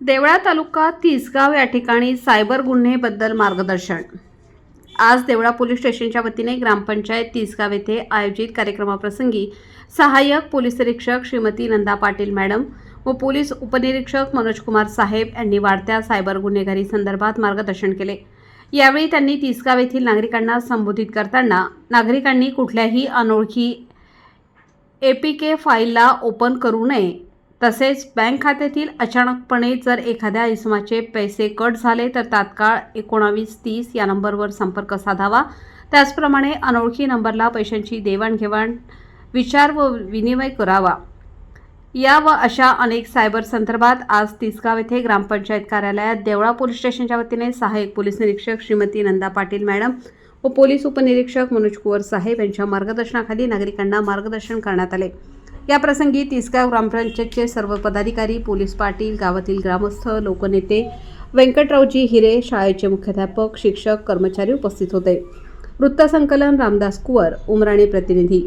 देवळा तालुका तिसगाव या ठिकाणी सायबर गुन्हेबद्दल मार्गदर्शन. आज देवळा पोलीस स्टेशनच्या वतीने ग्रामपंचायत तिसगाव येथे आयोजित कार्यक्रमाप्रसंगी सहाय्यक पोलीस निरीक्षक श्रीमती नंदा पाटील मॅडम व पोलीस उपनिरीक्षक मनोजकुमार साहेब यांनी वाढत्या सायबर गुन्हेगारी संदर्भात मार्गदर्शन केले. यावेळी त्यांनी तिसगाव येथील नागरिकांना संबोधित करताना नागरिकांनी कुठल्याही अनोळखी ए पी के फाईलला ओपन करू नये तसेच बँक खात्यातील अचानकपणे जर एखाद्या इसमाचे पैसे कट झाले तर तात्काळ एकोणावीस तीस या नंबरवर संपर्क साधावा. त्याचप्रमाणे अनोळखी नंबरला पैशांची देवाणघेवाण विचार व विनिमय करावा. या व अशा अनेक सायबर संदर्भात आज तिसगाव येथे ग्रामपंचायत कार्यालयात देवळा पोलीस स्टेशनच्या वतीने सहाय्यक पोलीस निरीक्षक श्रीमती नंदा पाटील मॅडम व पोलीस उपनिरीक्षक मनोज कुवर साहेब यांच्या मार्गदर्शनाखाली नागरिकांना मार्गदर्शन करण्यात आले. याप्रसंगी तिसगाव ग्रामपंचायतचे सर्व पदाधिकारी पोलीस पाटील गावातील ग्रामस्थ लोकनेते व्यंकटरावजी हिरे शाळेचे मुख्याध्यापक शिक्षक कर्मचारी उपस्थित होते. वृत्तसंकलन रामदास कुवर उमराणे प्रतिनिधी.